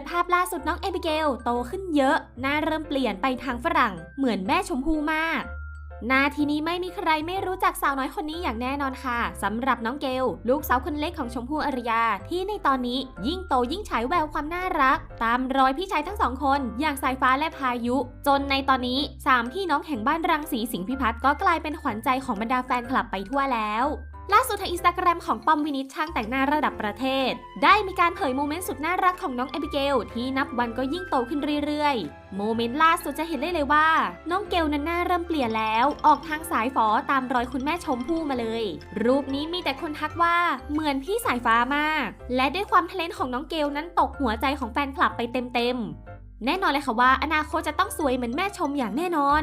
ดภาพล่าสุดน้องเอบิเกลโตขึ้นเยอะ หน้าเริ่มเปลี่ยนไปทางฝรั่ง เหมือนแม่ชมพู่มากนาทีนี้ไม่มีใครไม่รู้จักสาวน้อยคนนี้อย่างแน่นอนค่ะสำหรับน้องเกล ลูกสาวคนเล็กของชมพู่อารยา ที่ในตอนนี้ยิ่งโตยิ่งฉายแววความน่ารัก ตามรอยพี่ชายทั้งสองคน อย่างสายฟ้าและพายุ จนในตอนนี้สามพี่น้องแห่งบ้านรังสีสิงห์พิพัฒน์ก็กลายเป็นขวัญใจของบรรดาแฟนคลับไปทั่วแล้ว ล่าสุดทางอินสตาแกรมของปอมวินิชช่างแต่งหน้าระดับประเทศ ได้มีการเผยโมเมนต์สุดน่ารักของน้องเอบิเกลที่นับวันก็ยิ่งโตขึ้นเรื่อยๆ โมเมนต์ล่าสุดจะเห็นได้เลยว่า น้องเกลนั้นหน้าเริ่มเปลี่ยนแล้ว ออกทางสายฝอตามรอยคุณแม่ชมพู่มาเลย รูปนี้มีแต่คนทักว่าเหมือนพี่สายฟ้ามาก และด้วยความเทเลนของน้องเกลนั้นตกหัวใจของแฟนคลับไปเต็มๆแน่นอนเลยค่ะว่าอนาคตจะต้องสวยเหมือนแม่ชมอย่างแน่นอน